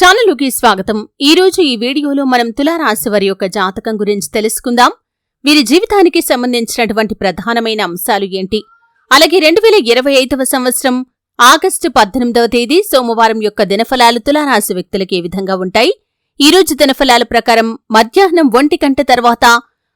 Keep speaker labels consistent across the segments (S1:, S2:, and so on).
S1: ఛానలుకి స్వాగతం. ఈ రోజు ఈ వీడియోలో మనం తులారాశి వారి యొక్క జాతకం గురించి తెలుసుకుందాం. వీరి జీవితానికి సంబంధించినటువంటి ప్రధానమైన అంశాలు ఏంటి? అలాగే రెండు వేల ఇరవై ఐదవ సంవత్సరం ఆగస్టు పద్దెనిమిదవ తేదీ సోమవారం యొక్క దినఫలాలు తులారాశి వ్యక్తులకు ఏ విధంగా ఉంటాయి? ఈ రోజు దినఫలాల ప్రకారం మధ్యాహ్నం ఒంటి గంట తర్వాత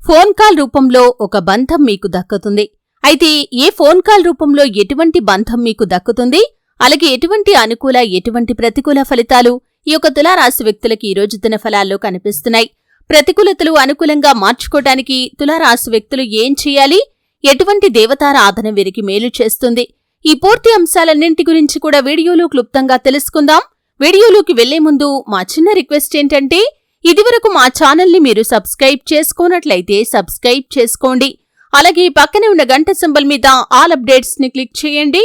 S1: ఫోన్ కాల్ రూపంలో ఒక బంధం మీకు దక్కుతుంది. అయితే ఏ ఫోన్ కాల్ రూపంలో ఎటువంటి బంధం మీకు దక్కుతుంది? అలాగే ఎటువంటి అనుకూల ఎటువంటి ప్రతికూల ఫలితాలు ఈ యొక్క తులారాశి వ్యక్తులకి ఈ రోజు దిన ఫలాల్లో కనిపిస్తున్నాయి. ప్రతికూలతలు అనుకూలంగా మార్చుకోవటానికి తులారాశి వ్యక్తులు ఏం చేయాలి? ఎటువంటి దేవతారాధన వీరికి మేలు చేస్తుంది? ఈ పూర్తి అంశాలన్నింటి గురించి కూడా వీడియోలో క్లుప్తంగా తెలుసుకుందాం. వీడియోలోకి వెళ్ళే ముందు మా చిన్న రిక్వెస్ట్ ఏంటంటే ఇదివరకు మా ఛానల్ని మీరు సబ్స్క్రైబ్ చేసుకోనట్లయితే సబ్స్క్రైబ్ చేసుకోండి. అలాగే పక్కనే ఉన్న గంట సింబల్ మీద ఆల్ అప్డేట్స్ని క్లిక్ చేయండి.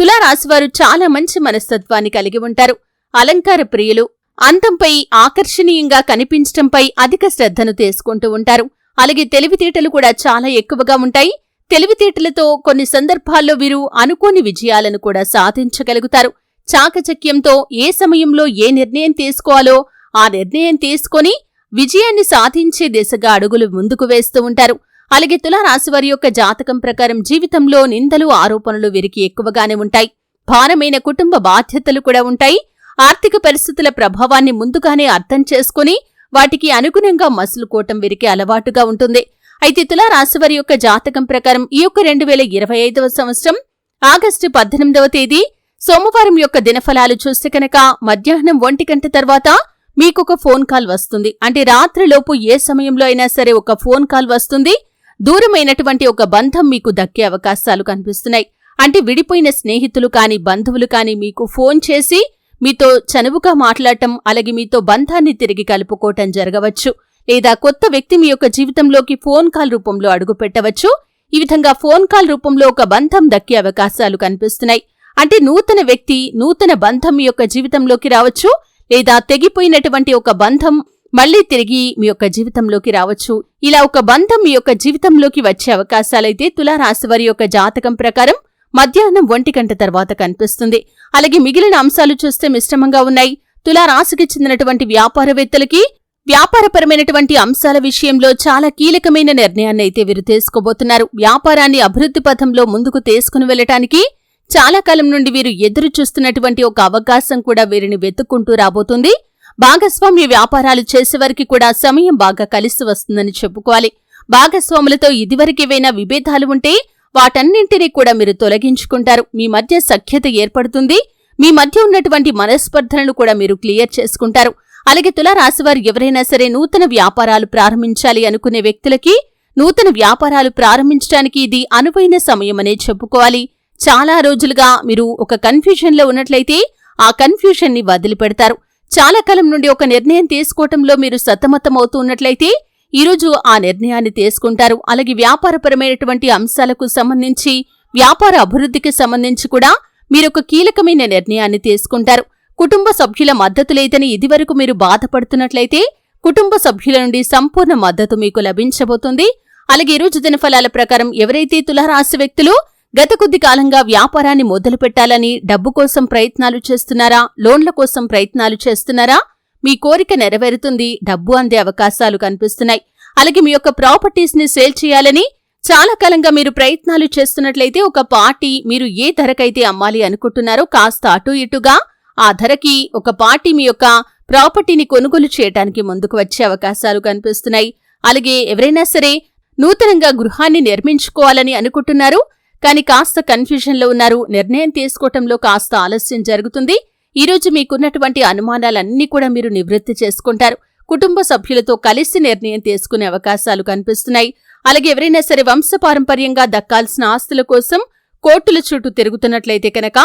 S1: తులారాశివారు చాలా మంచి మనస్తత్వాన్ని కలిగి ఉంటారు. అలంకార ప్రియులు అంతంపై ఆకర్షణీయంగా కనిపించటంపై అధిక శ్రద్ధను తీసుకుంటూ ఉంటారు. అలాగే తెలివితేటలు కూడా చాలా ఎక్కువగా ఉంటాయి. తెలివితేటలతో కొన్ని సందర్భాల్లో వీరు అనుకోని విజయాలను కూడా సాధించగలుగుతారు. చాకచక్యంతో ఏ సమయంలో ఏ నిర్ణయం తీసుకోవాలో ఆ నిర్ణయం తీసుకొని విజయాన్ని సాధించే దిశగా అడుగులు ముందుకు వేస్తూ ఉంటారు. అలాగే తులారాశివారి యొక్క జాతకం ప్రకారం జీవితంలో నిందలు ఆరోపణలు వీరికి ఎక్కువగానే ఉంటాయి. భారమైన కుటుంబ బాధ్యతలు కూడా ఉంటాయి. ఆర్థిక పరిస్థితుల ప్రభావాన్ని ముందుగానే అర్థం చేసుకుని వాటికి అనుగుణంగా మసులుకోవటం వీరికి అలవాటుగా ఉంటుంది. అయితే తులారాశివారి యొక్క జాతకం ప్రకారం ఈ యొక్క రెండు వేల ఇరవై ఐదవ సంవత్సరం ఆగస్టు పద్దెనిమిదవ తేదీ సోమవారం యొక్క దినఫలాలు చూస్తే కనుక మధ్యాహ్నం ఒంటి గంట తర్వాత మీకొక ఫోన్ కాల్ వస్తుంది. అంటే రాత్రిలోపు ఏ సమయంలో అయినా సరే ఒక ఫోన్ కాల్ వస్తుంది. దూరమైనటువంటి ఒక బంధం మీకు దక్కే అవకాశాలు కనిపిస్తున్నాయి. అంటే విడిపోయిన స్నేహితులు కాని బంధువులు కాని మీకు ఫోన్ చేసి మీతో చనువుగా మాట్లాడటం అలాగే మీతో బంధాన్ని తిరిగి కలుపుకోవటం జరగవచ్చు. లేదా కొత్త వ్యక్తి మీ యొక్క జీవితంలోకి ఫోన్ కాల్ రూపంలో అడుగు పెట్టవచ్చు. ఈ విధంగా ఫోన్ కాల్ రూపంలో ఒక బంధం దక్కే అవకాశాలు కనిపిస్తున్నాయి. అంటే నూతన వ్యక్తి నూతన బంధం మీ యొక్క జీవితంలోకి రావచ్చు. లేదా తెగిపోయినటువంటి ఒక బంధం మళ్ళీ తిరిగి మీ యొక్క జీవితంలోకి రావచ్చు. ఇలా ఒక బంధం మీ యొక్క జీవితంలోకి వచ్చే అవకాశాలైతే తులారాశివారి యొక్క జాతకం ప్రకారం మధ్యాహ్నం ఒంటి గంట తర్వాత కనిపిస్తుంది. అలాగే మిగిలిన అంశాలు చూస్తే మిశ్రమంగా ఉన్నాయి. తులారాశికి చెందినటువంటి వ్యాపారవేత్తలకి వ్యాపారపరమైనటువంటి అంశాల విషయంలో చాలా కీలకమైన నిర్ణయాన్ని అయితే వీరు తీసుకోబోతున్నారు. వ్యాపారాన్ని అభివృద్ధి పథంలో ముందుకు తీసుకుని వెళ్ళటానికి చాలా కాలం నుండి వీరు ఎదురు చూస్తున్నటువంటి ఒక అవకాశం కూడా వీరిని వెతుక్కుంటూ రాబోతుంది. భాగస్వామ్య వ్యాపారాలు చేసేవారికి కూడా సమయం బాగా కలిసి వస్తుందని చెప్పుకోవాలి. భాగస్వాములతో ఇదివరకేవైనా విభేదాలు ఉంటే వాటన్నింటినీ కూడా మీరు తొలగించుకుంటారు. మీ మధ్య సఖ్యత ఏర్పడుతుంది. మీ మధ్య ఉన్నటువంటి మనస్పర్ధలను కూడా మీరు క్లియర్ చేసుకుంటారు. అలాగే తులారాశివారు ఎవరైనా సరే నూతన వ్యాపారాలు ప్రారంభించాలి అనుకునే వ్యక్తులకి నూతన వ్యాపారాలు ప్రారంభించడానికి ఇది అనువైన సమయమనే చెప్పుకోవాలి. చాలా రోజులుగా మీరు ఒక కన్ఫ్యూజన్లో ఉన్నట్లయితే ఆ కన్ఫ్యూషన్ని వదిలిపెడతారు. చాలా కాలం నుండి ఒక నిర్ణయం తీసుకోవటంలో మీరు సతమతమవుతూ ఉన్నట్లయితే ఈరోజు ఆ నిర్ణయాన్ని తీసుకుంటారు. అలాగే వ్యాపారపరమైనటువంటి అంశాలకు సంబంధించి వ్యాపార అభివృద్ధికి సంబంధించి కూడా మీరొక కీలకమైన నిర్ణయాన్ని తీసుకుంటారు. కుటుంబ సభ్యుల మద్దతు లేదని ఇదివరకు మీరు బాధపడుతున్నట్లయితే కుటుంబ సభ్యుల నుండి సంపూర్ణ మద్దతు మీకు లభించబోతుంది. అలాగే ఈరోజు దినఫలాల ప్రకారం ఎవరైతే తులారాశి వ్యక్తులు గత కొద్ది కాలంగా వ్యాపారాన్ని మొదలు పెట్టాలని డబ్బు కోసం ప్రయత్నాలు చేస్తున్నారా? లోన్ల కోసం ప్రయత్నాలు చేస్తున్నారా? మీ కోరిక నెరవేరుతుంది డబ్బు అందే అవకాశాలు కనిపిస్తున్నాయి. అలాగే మీ యొక్క ప్రాపర్టీస్ని సేల్ చేయాలని చాలా కాలంగా మీరు ప్రయత్నాలు చేస్తున్నట్లయితే ఒక పార్టీ మీరు ఏ ధరకైతే అమ్మాలి అనుకుంటున్నారో కాస్త అటు ఇటుగా ఆ ధరకి ఒక పార్టీ మీ యొక్క ప్రాపర్టీని కొనుగోలు చేయడానికి ముందుకు వచ్చే అవకాశాలు కనిపిస్తున్నాయి. అలాగే ఎవరైనా సరే నూతనంగా గృహాన్ని నిర్మించుకోవాలని అనుకుంటున్నారు కానీ కాస్త కన్ఫ్యూజన్లో ఉన్నారు. నిర్ణయం తీసుకోవటంలో కాస్త ఆలస్యం జరుగుతుంది. ఈరోజు మీకున్నటువంటి అనుమానాలన్నీ కూడా మీరు నివృత్తి చేసుకుంటారు. కుటుంబ సభ్యులతో కలిసి నిర్ణయం తీసుకునే అవకాశాలు కనిపిస్తున్నాయి. అలాగే ఎవరైనా సరే వంశపారంపర్యంగా దక్కాల్సిన ఆస్తుల కోసం కోర్టుల చుట్టూ తిరుగుతున్నట్లయితే కనుక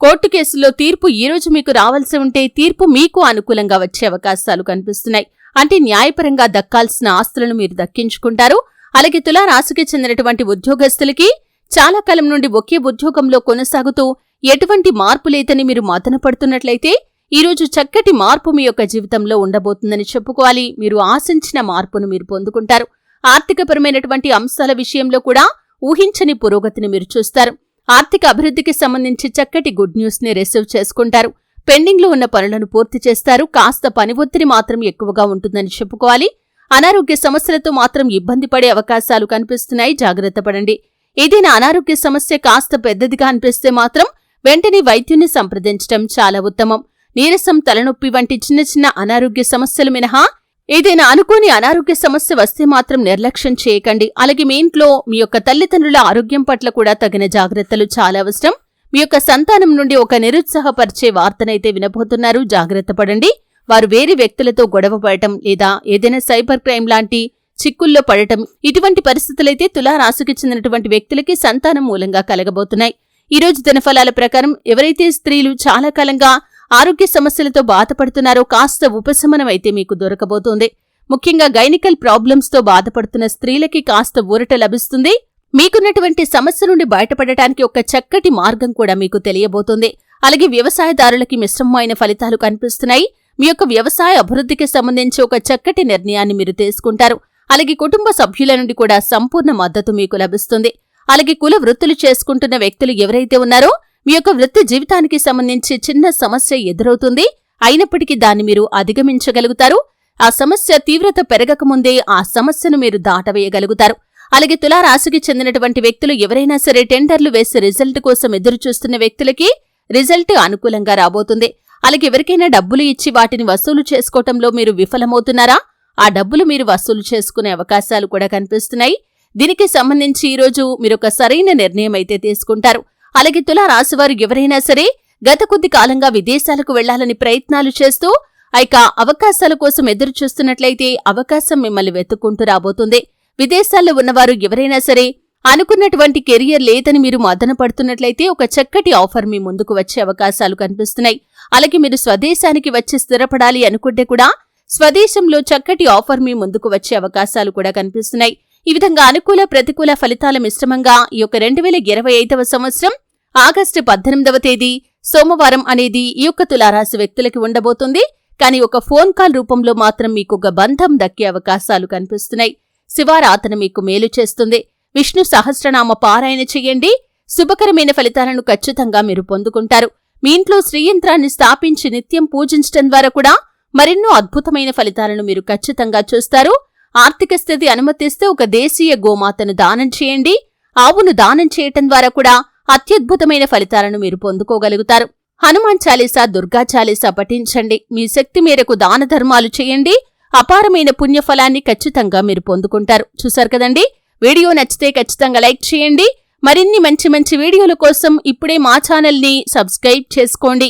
S1: కోర్టు కేసులో తీర్పు ఈ రోజు మీకు రావాల్సి ఉంటే తీర్పు మీకు అనుకూలంగా వచ్చే అవకాశాలు కనిపిస్తున్నాయి. అంటే న్యాయపరంగా దక్కాల్సిన ఆస్తులను మీరు దక్కించుకుంటారు. అలాగే తులారాశికి చెందినటువంటి ఉద్యోగస్తులకి చాలా కాలం నుండి ఒకే ఉద్యోగంలో కొనసాగుతూ ఎటువంటి మార్పు లేదని మీరు మదనపడుతున్నట్లయితే ఈరోజు చక్కటి మార్పు మీ యొక్క జీవితంలో ఉండబోతుందని చెప్పుకోవాలి. మీరు ఆశించిన మార్పును మీరు పొందుకుంటారు. ఆర్థికపరమైనటువంటి అంశాల విషయంలో కూడా ఊహించని పురోగతిని మీరు చూస్తారు. ఆర్థిక అభివృద్ధికి సంబంధించి చక్కటి గుడ్ న్యూస్ని రిసీవ్ చేసుకుంటారు. పెండింగ్లో ఉన్న పనులను పూర్తి చేస్తారు. కాస్త పని ఒత్తిడి మాత్రం ఎక్కువగా ఉంటుందని చెప్పుకోవాలి. అనారోగ్య సమస్యలతో మాత్రం ఇబ్బంది పడే అవకాశాలు కనిపిస్తున్నాయి. జాగ్రత్త పడండి. ఏదైనా అనారోగ్య సమస్య కాస్త పెద్దదిగా అనిపిస్తే మాత్రం వెంటనే వైద్యుని సంప్రదించడం చాలా ఉత్తమం. నీరసం తలనొప్పి వంటి చిన్న చిన్న అనారోగ్య సమస్యలు మినహా ఏదైనా అనుకోని అనారోగ్య సమస్య వస్తే మాత్రం నిర్లక్ష్యం చేయకండి. అలాగే మీ ఇంట్లో మీ యొక్క తల్లిదండ్రుల ఆరోగ్యం పట్ల కూడా తగిన జాగ్రత్తలు చాలా అవసరం. మీ యొక్క సంతానం నుండి ఒక నిరుత్సాహపరిచే వార్తనైతే వినబోతున్నారు. జాగ్రత్త పడండి. వారు వేరే వ్యక్తులతో గొడవ పడటం లేదా ఏదైనా సైబర్ క్రైమ్ లాంటి చిక్కుల్లో పడటం. ఇటువంటి పరిస్థితులైతే తులారాశికి చెందినటువంటి వ్యక్తులకి సంతానం మూలంగా కలగబోతున్నాయి. ఈ రోజు దినఫలాల ప్రకారం ఎవరైతే స్త్రీలు చాలా కాలంగా ఆరోగ్య సమస్యలతో బాధపడుతున్నారో కాస్త ఉపశమనం అయితే మీకు దొరకబోతోంది. ముఖ్యంగా గైనికల్ ప్రాబ్లమ్స్తో బాధపడుతున్న స్త్రీలకి కాస్త ఊరట లభిస్తుంది. మీకున్నటువంటి సమస్య నుండి బయటపడటానికి ఒక చక్కటి మార్గం కూడా మీకు తెలియబోతోంది. అలాగే వ్యవసాయదారులకి మిశ్రమమైన ఫలితాలు కనిపిస్తున్నాయి. మీ యొక్క వ్యవసాయ అభివృద్ధికి సంబంధించి ఒక చక్కటి నిర్ణయాన్ని మీరు తీసుకుంటారు. అలాగే కుటుంబ సభ్యుల నుండి కూడా సంపూర్ణ మద్దతు మీకు లభిస్తుంది. అలాగే కుల వృత్తులు చేసుకుంటున్న వ్యక్తులు ఎవరైతే ఉన్నారో మీ యొక్క వృత్తి జీవితానికి సంబంధించి చిన్న సమస్య ఎదురవుతుంది. అయినప్పటికీ దాన్ని మీరు అధిగమించగలుగుతారు. ఆ సమస్య తీవ్రత పెరగకముందే ఆ సమస్యను మీరు దాటవేయగలుగుతారు. అలాగే తులారాశికి చెందినటువంటి వ్యక్తులు ఎవరైనా సరే టెండర్లు వేసి రిజల్ట్ కోసం ఎదురుచూస్తున్న వ్యక్తులకి రిజల్ట్ అనుకూలంగా రాబోతుంది. అలాగే ఎవరికైనా డబ్బులు ఇచ్చి వాటిని వసూలు చేసుకోవటంలో మీరు విఫలమవుతున్నారా? ఆ డబ్బులు మీరు వసూలు చేసుకునే అవకాశాలు కూడా కనిపిస్తున్నాయి. దీనికి సంబంధించి ఈరోజు మీరొక సరైన నిర్ణయం అయితే తీసుకుంటారు. అలాగే తులా రాశివారు ఎవరైనా సరే గత కొద్ది కాలంగా విదేశాలకు వెళ్ళాలని ప్రయత్నాలు చేస్తూ ఇక అవకాశాల కోసం ఎదురు చూస్తున్నట్లయితే అవకాశం మిమ్మల్ని వెతుక్కుంటూ రాబోతుంది. విదేశాల్లో ఉన్నవారు ఎవరైనా సరే అనుకున్నటువంటి కెరియర్ లేదని మీరు మదన పడుతున్నట్లయితే ఒక చక్కటి ఆఫర్ మీ ముందుకు వచ్చే అవకాశాలు కనిపిస్తున్నాయి. అలాగే మీరు స్వదేశానికి వచ్చి స్థిరపడాలి అనుకుంటే కూడా స్వదేశంలో చక్కటి ఆఫర్ మీ ముందుకు వచ్చే అవకాశాలు కూడా కనిపిస్తున్నాయి. ఈ విధంగా అనుకూల ప్రతికూల ఫలితాల మిశ్రమంగా ఈ యొక్క రెండు వేల ఇరవై ఐదవ సంవత్సరం ఆగస్టు పద్దెనిమిదవ తేదీ సోమవారం అనేది ఈ యొక్క తులారాశి వ్యక్తులకి ఉండబోతుంది. కానీ ఒక ఫోన్ కాల్ రూపంలో మాత్రం మీకు ఒక బంధం దక్కే అవకాశాలు కనిపిస్తున్నాయి. శివారాధన మీకు మేలు చేస్తుంది. విష్ణు సహస్రనామ పారాయణ చెయ్యండి శుభకరమైన ఫలితాలను ఖచ్చితంగా మీరు పొందుకుంటారు. మీ ఇంట్లో శ్రీయంత్రాన్ని స్థాపించి నిత్యం పూజించడం ద్వారా కూడా మరెన్నో అద్భుతమైన ఫలితాలను మీరు ఖచ్చితంగా చూస్తారు. ఆర్థిక స్థితి అనుమతిస్తే ఒక దేశీయ గోమాతను దానం చేయండి. ఆవును దానం చేయటం ద్వారా కూడా అత్యద్భుతమైన ఫలితాలను మీరు పొందుకోగలుగుతారు. హనుమాన్ చాలీసా దుర్గా చాలీసా పఠించండి. మీ శక్తి మేరకు దాన ధర్మాలు చేయండి. అపారమైన పుణ్యఫలాన్ని ఖచ్చితంగా మీరు పొందుకుంటారు. చూశారు కదండి? వీడియో నచ్చితే ఖచ్చితంగా లైక్ చేయండి. మరిన్ని మంచి మంచి వీడియోల కోసం ఇప్పుడే మా ఛానల్ని సబ్స్క్రైబ్ చేసుకోండి.